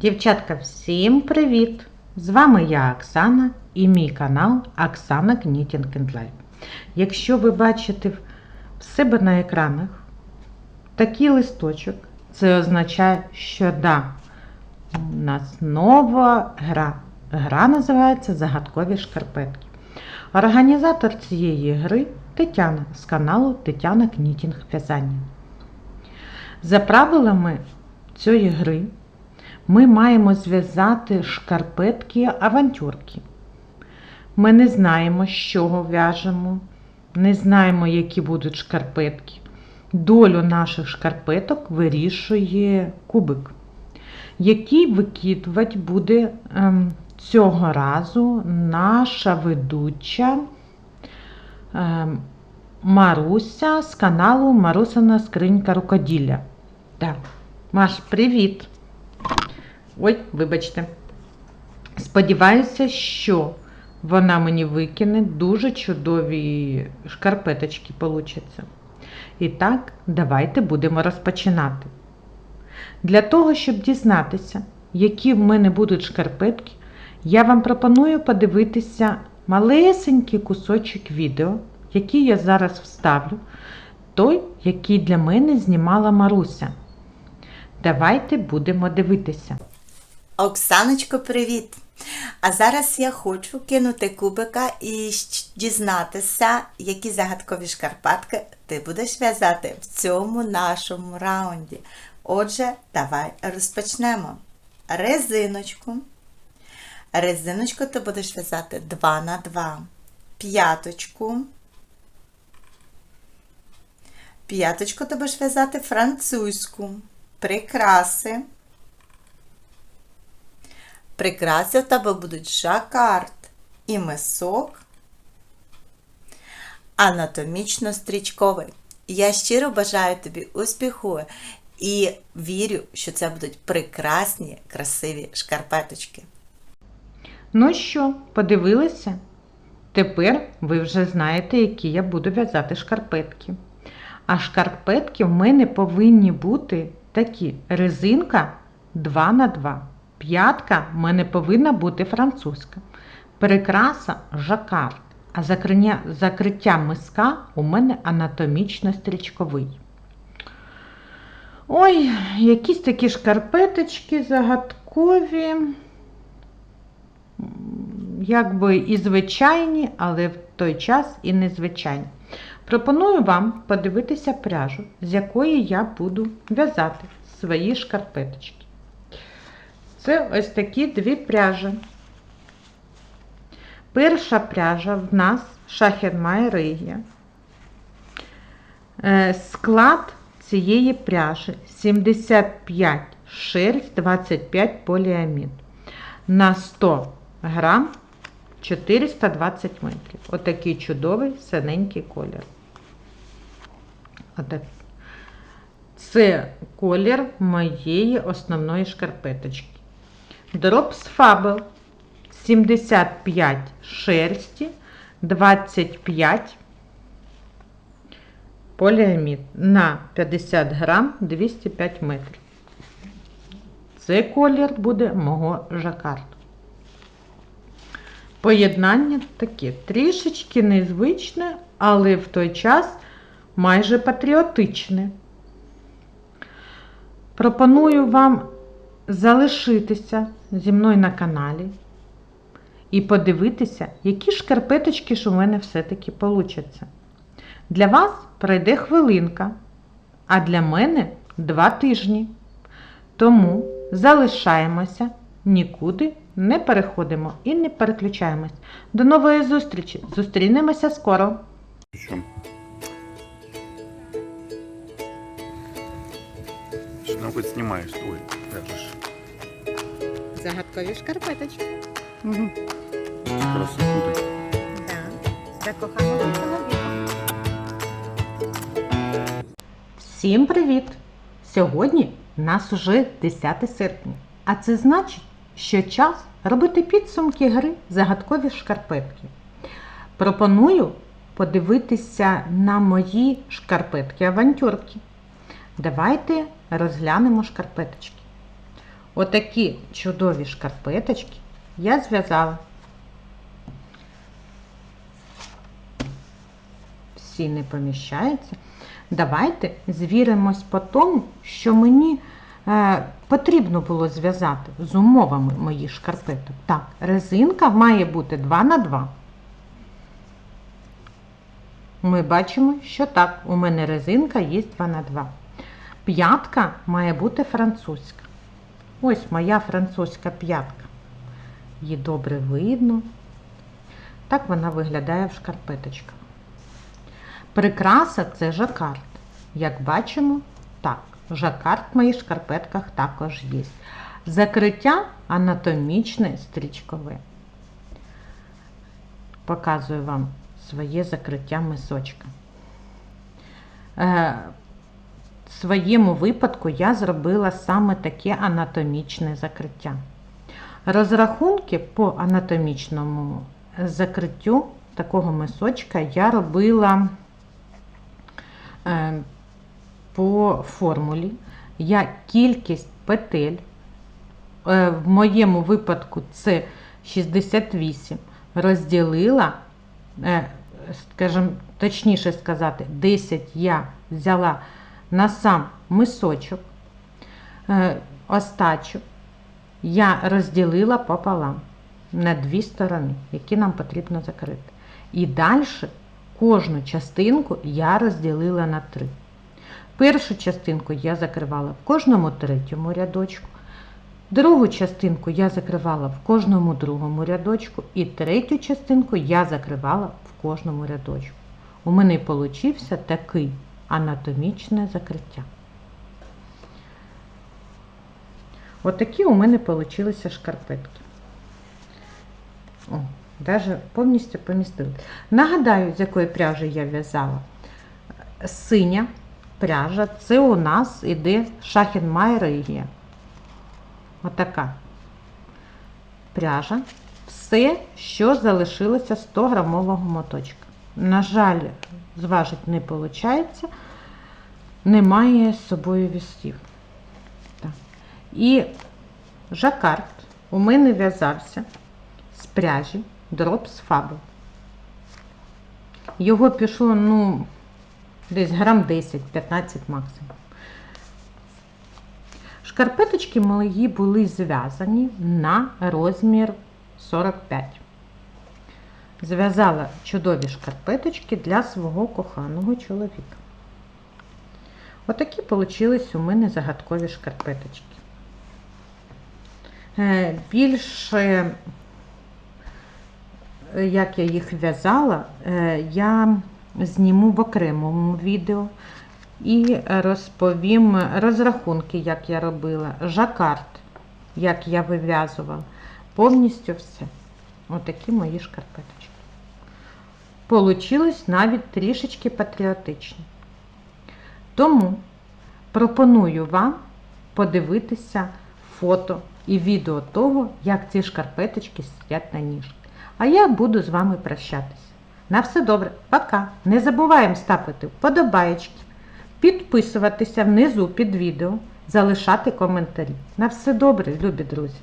Дівчатка, всім привіт! З вами я Оксана і мій канал Оксана Knitting and Life. Якщо ви бачите в себе на екранах такий листочок, це означає, що да, у нас нова гра. Гра називається Загадкові шкарпетки. Організатор цієї гри Тетяна з каналу Тетяна Knitting В'язання. За правилами цієї гри ми маємо зв'язати шкарпетки авантюрки. Ми не знаємо, з чого в'яжемо, не знаємо, які будуть шкарпетки. Долю наших шкарпеток вирішує кубик, який викидувати буде ем, цього разу наша ведуча ем, Маруся з каналу Марусина Скринька Рукоділля. Так, Маш, привіт! Ой, вибачте. Сподіваюся, що вона мені викине дуже чудові шкарпеточки получаться. І так, давайте будемо розпочинати. Для того, щоб дізнатися, які в мене будуть шкарпетки, я вам пропоную подивитися малесенький кусочок відео, який я зараз вставлю, той, який для мене знімала Маруся. Давайте будемо дивитися. Оксаночко, привіт! А зараз я хочу кинути кубика і дізнатися, які загадкові шкарпатки ти будеш в'язати в цьому нашому раунді. Отже, давай розпочнемо. Резиночку. Резиночку ти будеш в'язати 2 на 2. П'яточку. П'яточку ти будеш в'язати французьку. Прикраси. Прикраси в тебе будуть жакард і мисок, анатомічно-стрічковий. Я щиро бажаю тобі успіху і вірю, що це будуть прекрасні, красиві шкарпеточки. Ну що, подивилися? Тепер ви вже знаєте, які я буду в'язати шкарпетки. А шкарпетки в мене повинні бути такі: резинка 2 на 2 П'ятка в мене повинна бути французька. Прикраса жакард. А закриття, закриття миска у мене анатомічно-стрічковий. Ой, якісь такі шкарпеточки загадкові якби і звичайні, але в той час і незвичайні. Пропоную вам подивитися пряжу, з якої я буду в'язати свої шкарпеточки. Це ось такі дві пряжі. Перша пряжа в нас Шахермай Ригія. Е, Склад цієї пряжі 75 шерсть, 25 поліамід. На 100 грам 420 метрів. Отакий чудовий синенький колір. Отак. Це колір моєї основної шкарпеточки. Drops Fable 75 шерсті, 25 поліамід на 50 грам 205 метрів. Цей колір буде мого жакарду. Поєднання таке трішечки незвичне, але в той час майже патріотичне. Пропоную вам залишитися зі мною на каналі і подивитися, які шкарпеточки ж у мене все-таки получаться. Для вас пройде хвилинка, а для мене два тижні. Тому залишаємося, нікуди не переходимо і не переключаємось. До нової зустрічі! Зустрінемося скоро! Причем. Что там хоть снимаешь, ой, вяжешь. Загадкові шкарпеточки. Красоту. Да. Закоханого чоловіка. Всім привіт! Сьогодні у нас уже 10 серпня, а це значить, що час робити підсумки гри загадкові шкарпетки. Пропоную подивитися на мої шкарпетки авантюрки. Давайте розглянемо шкарпеточки. Отакі чудові шкарпеточки я зв'язала. Всі не поміщаються. Давайте звіримось по тому, що мені е, потрібно було зв'язати з умовами моїх шкарпеток. Так, резинка має бути 2 на 2. Ми бачимо, що так, у мене резинка є 2 на 2. П'ятка має бути французька. Ось моя французька п'ятка. Її добре видно. Так вона виглядає в шкарпеточках. Прикраса це жакард. Як бачимо, так, жакард в моїх шкарпетках також є. Закриття анатомічне стрічкове. Показую вам своє закриття мисочка. В своєму випадку я зробила саме таке анатомічне закриття. Розрахунки по анатомічному закриттю такого мисочка я робила е, по формулі. Я кількість петель, е, в моєму випадку це 68, розділила, е, скажімо, точніше сказати, 10 я взяла на сам мисочок, е, остачу я розділила пополам на дві сторони, які нам потрібно закрити. І далі кожну частинку я розділила на три. Першу частинку я закривала в кожному третьому рядочку, другу частинку я закривала в кожному другому рядочку, і третю частинку я закривала в кожному рядочку. У мене получився такий анатомічне закриття. Отакі у мене получилися шкарпетки. О, даже повністю помістили. Нагадаю, з якої пряжі я в'язала. Синя пряжа, це у нас іде Шахенмайер Ігія. Отака пряжа. Все, що залишилося 100 грамового моточка. На жаль, зважити не виходить, немає з собою вісів. І жакард у мене в'язався з пряжі Drops Fable. Його пішло, ну, десь грам 10-15 максимум. Шкарпеточки мої були зв'язані на розмір 45. Зв'язала чудові шкарпеточки для свого коханого чоловіка. Отакі получились у мене загадкові шкарпеточки. Е, Більше, е, як я їх в'язала, е, я зніму в окремому відео і розповім розрахунки, як я робила, жакард, як я вив'язувала. Повністю все. Отакі мої шкарпеточки. Получилось навіть трішечки патріотичні. Тому пропоную вам подивитися фото і відео того, як ці шкарпеточки сидять на ніжки. А я буду з вами прощатися. На все добре, пока! Не забуваємо ставити вподобаєчки, підписуватися внизу під відео, залишати коментарі. На все добре, любі друзі!